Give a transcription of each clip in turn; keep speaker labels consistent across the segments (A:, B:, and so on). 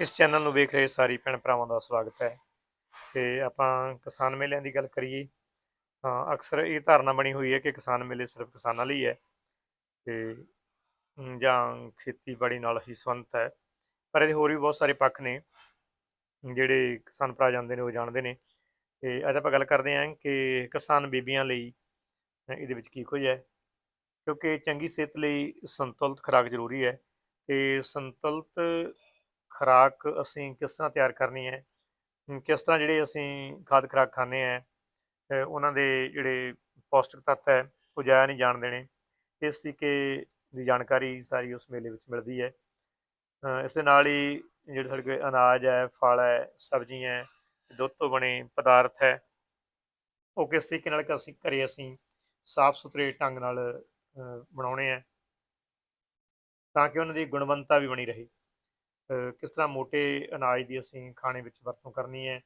A: ਇਸ ਚੈਨਲ ਨੂੰ ਵੇਖ ਰਹੇ ਸਾਰੀ ਭੈਣ ਭਰਾਵਾਂ ਦਾ ਸਵਾਗਤ ਹੈ। ਤੇ ਆਪਾਂ ਕਿਸਾਨ ਮੇਲਿਆਂ ਦੀ ਗੱਲ ਕਰੀਏ, ਤਾਂ ਅਕਸਰ ਇਹ ਧਾਰਨਾ ਬਣੀ ਹੋਈ ਹੈ ਕਿ ਕਿਸਾਨ ਮੇਲੇ ਸਿਰਫ ਕਿਸਾਨਾਂ ਲਈ ਹੈ ਤੇ ਜਾਂ ਖੇਤੀਬਾੜੀ ਨਾਲ ਹੀ ਸੰਬੰਧਿਤ ਹੈ। ਪਰ ਇਹਦੇ ਹੋਰ ਵੀ ਬਹੁਤ ਸਾਰੇ ਪੱਖ ਨੇ, ਜਿਹੜੇ ਕਿਸਾਨ ਭਰਾ ਜਾਂਦੇ ਨੇ, ਉਹ ਜਾਣਦੇ ਨੇ। ਤੇ ਅੱਜ ਆਪਾਂ ਗੱਲ ਕਰਦੇ ਹਾਂ ਕਿ ਕਿਸਾਨ ਬੀਬੀਆਂ ਲਈ ਇਹਦੇ ਵਿੱਚ ਕੀ ਕੁਝ ਹੈ, ਕਿਉਂਕਿ ਚੰਗੀ ਸਿਹਤ ਲਈ ਸੰਤੁਲਿਤ ਖੁਰਾਕ ਜ਼ਰੂਰੀ ਹੈ। ਤੇ ਸੰਤੁਲਿਤ ਖੁਰਾਕ ਅਸੀਂ ਕਿਸ ਤਰ੍ਹਾਂ ਤਿਆਰ ਕਰਨੀ ਹੈ ਕਿਸ ਤਰ੍ਹਾਂ ਜਿਹੜੇ ਅਸੀਂ ਖਾਦ ਖੁਰਾਕ ਖਾਂਦੇ ਆ ਉਹਨਾਂ ਦੇ ਜਿਹੜੇ ਪੌਸ਼ਟਿਕ ਤੱਤ ਹੈ, ਉਹ ਜਾਇਆ ਨਹੀਂ ਜਾਣ ਦੇਣੇ, ਇਸ ਤਰੀਕੇ ਦੀ ਜਾਣਕਾਰੀ ਸਾਰੀ ਉਸ ਮੇਲੇ ਵਿੱਚ ਮਿਲਦੀ ਹੈ। ਇਸ ਦੇ ਨਾਲ ਹੀ ਜਿਹੜੇ ਸਾਡੇ ਕੋਲ ਅਨਾਜ ਹੈ, ਫਲ ਹੈ, ਸਬਜ਼ੀਆਂ ਹੈ, ਦੁੱਧ ਤੋਂ ਬਣੇ ਪਦਾਰਥ ਹੈ, ਉਹ ਕਿਸ ਤਰੀਕੇ ਨਾਲ ਅਸੀਂ ਘਰੇ ਅਸੀਂ ਸਾਫ਼ ਸੁਥਰੇ ਢੰਗ ਨਾਲ ਬਣਾਉਣੇ ਆ ਤਾਂ ਕਿ ਉਹਨਾਂ ਦੀ ਗੁਣਵੰਤਾ ਵੀ ਬਣੀ ਰਹੇ। ਕਿਸ ਤਰ੍ਹਾਂ ਮੋٹے ਅਨਾਜ ਦੀ ਅਸੀਂ ਖਾਣੇ ਵਿੱਚ ਵਰਤੋਂ ਕਰਨੀ ਹੈ,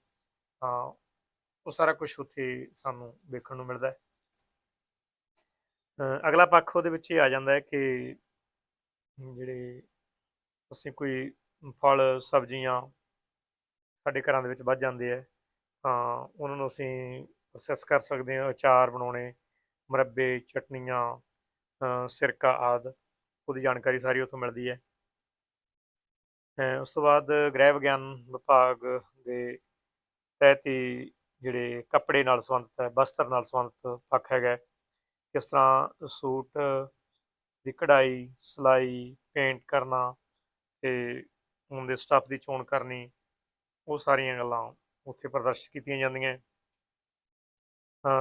A: ਤਾਂ ਉਹ ਸਾਰਾ ਕੁਝ ਉੱਥੇ ਸਾਨੂੰ ਦੇਖਣ ਨੂੰ ਮਿਲਦਾ ਹੈ। ਅਗਲਾ ਪੱਖ ਉਹਦੇ ਵਿੱਚ ਇਹ ਆ ਜਾਂਦਾ ਹੈ ਕਿ ਜਿਹੜੇ ਅਸੀਂ ਕੋਈ ਫਲ, ਸਬਜ਼ੀਆਂ ਸਾਡੇ ਘਰਾਂ ਦੇ ਵਿੱਚ ਵੱਧ ਜਾਂਦੇ ਆ ਤਾਂ ਉਹਨਾਂ ਨੂੰ ਅਸੀਂ ਪ੍ਰੋਸੈਸ ਕਰ ਸਕਦੇ ਹਾਂ, ਅਚਾਰ ਬਣਾਉਣੇ, ਮੁਰੱਬੇ, ਚਟਨੀਆਂ ਸਿਰਕਾ ਆਦਿ, ਉਹਦੀ ਜਾਣਕਾਰੀ ਸਾਰੀ ਉੱਥੋਂ ਮਿਲਦੀ ਹੈ। ਉਸ ਤੋਂ ਬਾਅਦ ਗ੍ਰਹਿ ਵਿਗਿਆਨ ਵਿਭਾਗ ਦੇ ਤਹਿਤ ਹੀ ਜਿਹੜੇ ਕੱਪੜੇ ਨਾਲ ਸੰਬੰਧਿਤ ਹੈ, ਬਸਤਰ ਨਾਲ ਸੰਬੰਧਿਤ ਪੱਖ ਹੈਗਾ ਕਿਸ ਤਰ੍ਹਾਂ ਸੂਟ ਦੀ ਕਢਾਈ, ਸਿਲਾਈ, ਪੇਂਟ ਕਰਨਾ ਤੇ ਦੇ ਸਟੱਫ ਦੀ ਚੋਣ ਕਰਨੀ, ਉਹ ਸਾਰੀਆਂ ਗੱਲਾਂ ਉੱਥੇ ਪ੍ਰਦਰਸ਼ਿਤ ਕੀਤੀਆਂ ਜਾਂਦੀਆਂ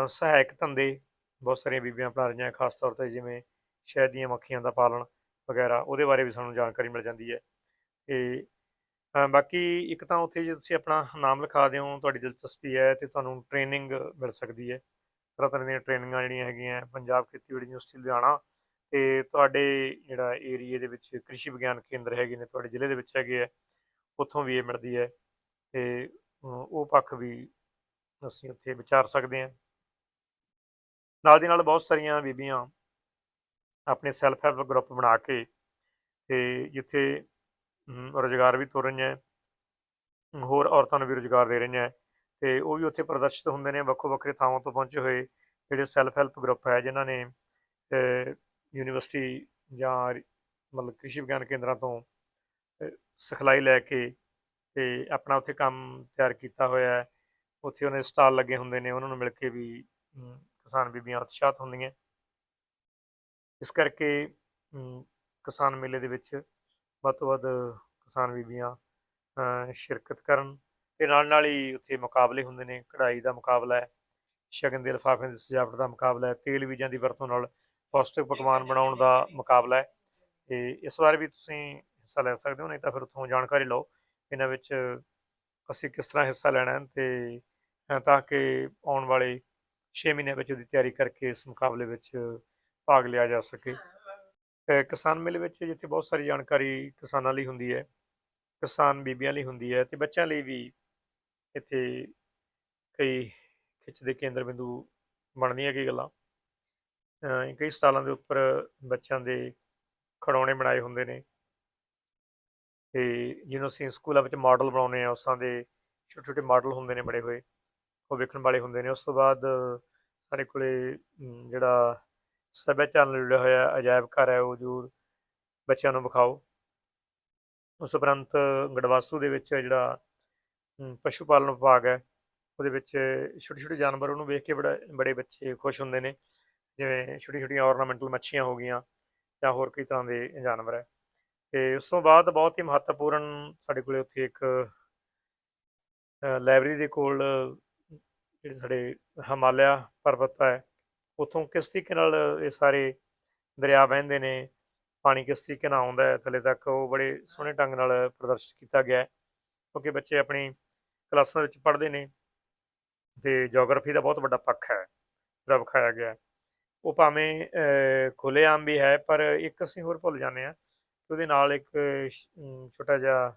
A: ਸਹਾਇਕ ਧੰਦੇ ਬਹੁਤ ਸਾਰੀਆਂ ਬੀਬੀਆਂ ਪੜ੍ਹਾ ਰਹੀਆਂ, ਖਾਸ ਤੌਰ ਤੇ ਜਿਵੇਂ ਸ਼ਹਿਦ ਦੀਆਂ ਮੱਖੀਆਂ ਦਾ ਪਾਲਣ ਵਗੈਰਾ, ਉਹਦੇ ਬਾਰੇ ਵੀ ਸਾਨੂੰ ਜਾਣਕਾਰੀ ਮਿਲ ਜਾਂਦੀ ਹੈ। ਤੇ ਬਾਕੀ ਇੱਕ ਤਾਂ ਉੱਥੇ ਜੇ ਤੁਸੀਂ ਆਪਣਾ ਨਾਮ ਲਿਖਾ ਦਿਓ, ਤੁਹਾਡੀ ਦਿਲਚਸਪੀ ਹੈ ਤੇ ਤੁਹਾਨੂੰ ਟ੍ਰੇਨਿੰਗ ਮਿਲ ਸਕਦੀ ਹੈ। ਤਰ੍ਹਾਂ ਤਰ੍ਹਾਂ ਦੀਆਂ ਟ੍ਰੇਨਿੰਗਾਂ ਜਿਹੜੀਆਂ ਹੈਗੀਆਂ, ਪੰਜਾਬ ਖੇਤੀਬਾੜੀ ਯੂਨੀਵਰਸਿਟੀ ਲੁਧਿਆਣਾ ਤੇ ਤੁਹਾਡੇ ਜਿਹੜਾ ਏਰੀਏ ਦੇ ਵਿੱਚ ਕ੍ਰਿਸ਼ੀ ਵਿਗਿਆਨ ਕੇਂਦਰ ਹੈਗੇ ਨੇ, ਤੁਹਾਡੇ ਜ਼ਿਲ੍ਹੇ ਦੇ ਵਿੱਚ ਹੈਗੇ ਆ, ਉੱਥੋਂ ਵੀ ਇਹ ਮਿਲਦੀ ਹੈ ਤੇ ਉਹ ਪੱਖ ਵੀ ਅਸੀਂ ਉੱਥੇ ਵਿਚਾਰ ਸਕਦੇ ਹਾਂ। ਨਾਲ ਦੀ ਨਾਲ ਬਹੁਤ ਸਾਰੀਆਂ ਬੀਬੀਆਂ ਆਪਣੇ ਸੈਲਫ ਹੈਲਪ ਗਰੁੱਪ ਬਣਾ ਕੇ ਤੇ ਜਿੱਥੇ ਰੁਜ਼ਗਾਰ ਵੀ ਤੋਰ ਰਹੀਆਂ ਹੈ। ਹੋਰ ਔਰਤਾਂ ਨੂੰ ਵੀ ਰੁਜ਼ਗਾਰ ਦੇ ਰਹੀਆਂ ਹੈ। ਤੇ ਉਹ ਵੀ ਉੱਥੇ ਪ੍ਰਦਰਸ਼ਿਤ ਹੁੰਦੇ ਨੇ, ਵੱਖੋ ਵੱਖਰੇ ਥਾਵਾਂ ਤੋਂ ਪਹੁੰਚੇ ਹੋਏ ਜਿਹੜੇ ਸੈਲਫ ਹੈਲਪ ਗਰੁੱਪ ਹੈ, ਜਿਨ੍ਹਾਂ ਨੇ ਯੂਨੀਵਰਸਿਟੀ ਜਾਂ ਮਤਲਬ ਕ੍ਰਿਸ਼ੀ ਵਿਗਿਆਨ ਕੇਂਦਰਾਂ ਤੋਂ ਸਿਖਲਾਈ ਲੈ ਕੇ ਤੇ ਆਪਣਾ ਉੱਥੇ ਕੰਮ ਤਿਆਰ ਕੀਤਾ ਹੋਇਆ ਹੈ। ਉੱਥੇ ਉਹਨੇ ਸਟਾਲ ਲੱਗੇ ਹੁੰਦੇ ਨੇ, ਉਹਨਾਂ ਨੂੰ ਮਿਲ ਕੇ ਵੀ ਕਿਸਾਨ ਬੀਬੀਆਂ ਉਤਸ਼ਾਹਤ ਹੁੰਦੀਆਂ। ਇਸ ਕਰਕੇ ਕਿਸਾਨ ਮੇਲੇ ਦੇ ਵਿੱਚ ਵੱਧ ਤੋਂ ਵੱਧ ਕਿਸਾਨ ਬੀਬੀਆਂ ਸ਼ਿਰਕਤ ਕਰਨ ਤੇ ਨਾਲ ਨਾਲ ਹੀ ਉੱਥੇ ਮੁਕਾਬਲੇ ਹੁੰਦੇ ਨੇ, ਕਢਾਈ ਦਾ ਮੁਕਾਬਲਾ ਹੈ, ਸ਼ਗਨ ਦੇ ਲਿਫਾਫਿਆਂ ਦੀ ਸਜਾਵਟ ਦਾ ਮੁਕਾਬਲਾ ਹੈ, ਤੇਲ ਬੀਜਾਂ ਦੀ ਵਰਤੋਂ ਨਾਲ ਪੌਸ਼ਟਿਕ ਪਕਵਾਨ ਬਣਾਉਣ ਦਾ ਮੁਕਾਬਲਾ ਹੈ। ਤੇ ਇਸ ਵਾਰ ਵੀ ਤੁਸੀਂ ਹਿੱਸਾ ਲੈ ਸਕਦੇ ਹੋ, ਨਹੀਂ ਤਾਂ ਫਿਰ ਉੱਥੋਂ ਜਾਣਕਾਰੀ ਲਓ ਇਹਨਾਂ ਵਿੱਚ ਅਸੀਂ ਕਿਸ ਤਰ੍ਹਾਂ ਹਿੱਸਾ ਲੈਣਾ ਹੈ ਤੇ ਤਾਂ ਕਿ ਆਉਣ ਵਾਲੇ 6 ਮਹੀਨਿਆਂ ਵਿੱਚ ਉਹਦੀ ਤਿਆਰੀ ਕਰਕੇ ਇਸ ਮੁਕਾਬਲੇ ਵਿੱਚ ਭਾਗ ਲਿਆ ਜਾ ਸਕੇ। ਕਿਸਾਨ ਮੇਲੇ ਵਿੱਚ ਜਿੱਥੇ ਬਹੁਤ ਸਾਰੀ ਜਾਣਕਾਰੀ ਕਿਸਾਨਾਂ ਲਈ ਹੁੰਦੀ ਹੈ, ਕਿਸਾਨ ਬੀਬੀਆਂ ਲਈ ਹੁੰਦੀ ਹੈ ਤੇ ਬੱਚਿਆਂ ਲਈ ਵੀ ਇੱਥੇ ਕਈ ਖਿੱਚ ਦੇ ਕੇਂਦਰ ਬਿੰਦੂ ਬਣਦੀਆਂ ਕੀ ਗੱਲਾਂ। ਕਈ ਸਟਾਲਾਂ ਦੇ ਉੱਪਰ ਬੱਚਿਆਂ ਦੇ ਖਿਡੌਣੇ ਬਣਾਏ ਹੁੰਦੇ ਨੇ। ਤੇ ਜਿਹਨੂੰ ਅਸੀਂ ਸਕੂਲਾਂ ਵਿੱਚ ਮਾਡਲ ਬਣਾਉਂਦੇ ਆ ਉਸਾਂ ਦੇ ਛੋਟੇ ਛੋਟੇ ਮਾਡਲ ਹੁੰਦੇ ਨੇ ਬੜੇ ਹੋਏ, ਉਹ ਵੇਖਣ ਵਾਲੇ ਹੁੰਦੇ ਨੇ। ਉਸ ਤੋਂ ਬਾਅਦ ਸਾਡੇ ਕੋਲੇ ਜਿਹੜਾ ਸੱਭਿਆਚਾਰ ਨਾਲ ਜੁੜਿਆ ਹੋਇਆ ਅਜਾਇਬ ਘਰ ਹੈ ਉਹ ਜ਼ਰੂਰ ਬੱਚਿਆਂ ਨੂੰ ਵਿਖਾਓ। ਉਸ ਉਪਰੰਤ ਗੜਵਾਸੂ ਦੇ ਵਿੱਚ ਜਿਹੜਾ ਪਸ਼ੂ ਪਾਲਣ ਵਿਭਾਗ ਹੈ, ਉਹਦੇ ਵਿੱਚ ਛੋਟੇ ਛੋਟੇ ਜਾਨਵਰ ਉਹਨੂੰ ਵੇਖ ਕੇ ਬੜਾ, ਬੜੇ ਬੱਚੇ ਖੁਸ਼ ਹੁੰਦੇ ਨੇ। ਜਿਵੇਂ ਛੋਟੀ ਛੋਟੀਆਂ ornamental ਮੱਛੀਆਂ ਹੋ ਗਈਆਂ ਜਾਂ ਹੋਰ ਕਈ ਤਰ੍ਹਾਂ ਦੇ ਜਾਨਵਰ ਹੈ। ਤੇ ਉਸ ਤੋਂ ਬਾਅਦ ਬਹੁਤ ਹੀ ਮਹੱਤਵਪੂਰਨ ਸਾਡੇ ਕੋਲੇ ਉੱਥੇ ਇੱਕ ਲਾਇਬ੍ਰੇਰੀ ਦੇ ਕੋਲ, ਜਿਹੜੇ ਸਾਡੇ ਹਿਮਾਲਿਆ ਪਰਬਤ ਹੈ ਉੱਥੋਂ ਕਿਸ ਤਰੀਕੇ ਨਾਲ ਇਹ ਸਾਰੇ ਦਰਿਆ ਵਹਿੰਦੇ ਨੇ ਪਾਣੀ ਕਿਸ ਤਰੀਕੇ ਨਾਲ ਆਉਂਦਾ ਹੈ ਥੱਲੇ ਤੱਕ ਉਹ ਬੜੇ ਸੋਹਣੇ ਢੰਗ ਨਾਲ ਪ੍ਰਦਰਸ਼ਿਤ ਕੀਤਾ ਗਿਆ ਹੈ। ਕਿਉਂਕਿ ਬੱਚੇ ਆਪਣੀ ਕਲਾਸਾਂ ਵਿੱਚ ਪੜ੍ਹਦੇ ਨੇ ਤੇ ਜੀਓਗ੍ਰਾਫੀ ਦਾ ਬਹੁਤ ਵੱਡਾ ਪੱਖ ਹੈ ਜਿਹੜਾ ਵਿਖਾਇਆ ਗਿਆ ਉਹ ਭਾਵੇਂ ਅਹ, ਖੁੱਲ੍ਹੇਆਮ ਵੀ ਹੈ ਪਰ ਇੱਕ ਅਸੀਂ ਹੋਰ ਭੁੱਲ ਜਾਂਦੇ ਹਾਂ ਉਹਦੇ ਨਾਲ ਇੱਕ ਛੋਟਾ ਜਿਹਾ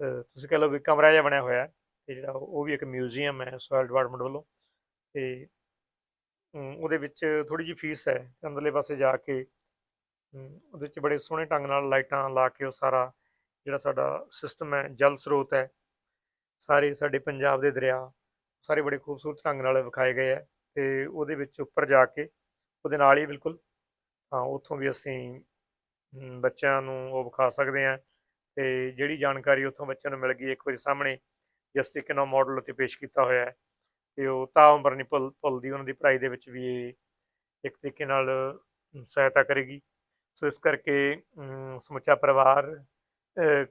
A: ਤੁਸੀਂ ਕਹ ਲਓ ਵੀ ਕਮਰਾ ਜਿਹਾ ਬਣਿਆ ਹੋਇਆ ਹੈ ਤੇ ਜਿਹੜਾ ਉਹ ਵੀ ਇੱਕ ਮਿਊਜ਼ੀਅਮ ਹੈ ਸੋਇਲ ਡਿਪਾਰਟਮੈਂਟ ਵੱਲੋਂ ਤੇ ਉਹਦੇ ਵਿੱਚ ਥੋੜੀ ਜਿਹੀ ਫੀਸ ਹੈ, ਅੰਦਰਲੇ ਪਾਸੇ ਜਾ ਕੇ। ਉਹਦੇ ਵਿੱਚ ਬੜੇ ਸੋਹਣੇ ਢੰਗ ਨਾਲ ਲਾਈਟਾਂ ਲਾ ਕੇ ਉਹ ਸਾਰਾ ਜਿਹੜਾ ਸਾਡਾ ਸਿਸਟਮ ਹੈ, ਜਲ ਸਰੋਤ ਹੈ, ਸਾਰੇ ਸਾਡੇ ਪੰਜਾਬ ਦੇ ਦਰਿਆ, ਸਾਰੇ ਬੜੇ ਖੂਬਸੂਰਤ ਢੰਗ ਨਾਲ ਵਿਖਾਏ ਗਏ ਹੈ ਤੇ ਉਹਦੇ ਵਿੱਚ ਉੱਪਰ ਜਾ ਕੇ, ਉਹਦੇ ਨਾਲ ਹੀ ਬਿਲਕੁਲ, ਹਾਂ, ਉੱਥੋਂ ਵੀ ਅਸੀਂ ਬੱਚਿਆਂ ਨੂੰ ਉਹ ਵਿਖਾ ਸਕਦੇ ਹਾਂ ਤੇ ਜਿਹੜੀ ਜਾਣਕਾਰੀ ਉੱਥੋਂ ਬੱਚਿਆਂ ਨੂੰ ਮਿਲ ਗਈ, ਇੱਕ ਵਾਰੀ ਸਾਹਮਣੇ ਜਿਸ ਤਰੀਕੇ ਨਾਲ ਮਾਡਲ ਉੱਤੇ ਪੇਸ਼ ਕੀਤਾ ਹੋਇਆ ਹੈ। ਤੇ ਉਹ ਤਾਂ ਉਮਰ ਨਹੀਂ ਭੁੱਲ, ਭੁੱਲਦੀ ਉਹਨਾਂ ਦੀ ਪੜ੍ਹਾਈ ਦੇ ਵਿੱਚ ਵੀ ਇਹ ਇੱਕ ਤਰੀਕੇ ਨਾਲ ਸਹਾਇਤਾ ਕਰੇਗੀ। ਸੋ ਇਸ ਕਰਕੇ ਸਮੁੱਚਾ ਪਰਿਵਾਰ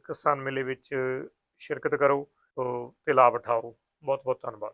A: ਕਿਸਾਨ ਮੇਲੇ ਵਿੱਚ ਸ਼ਿਰਕਤ ਕਰੋ, ਤੋ ਤੇ ਲਾਭ ਉਠਾਓ। ਬਹੁਤ ਬਹੁਤ ਧੰਨਵਾਦ।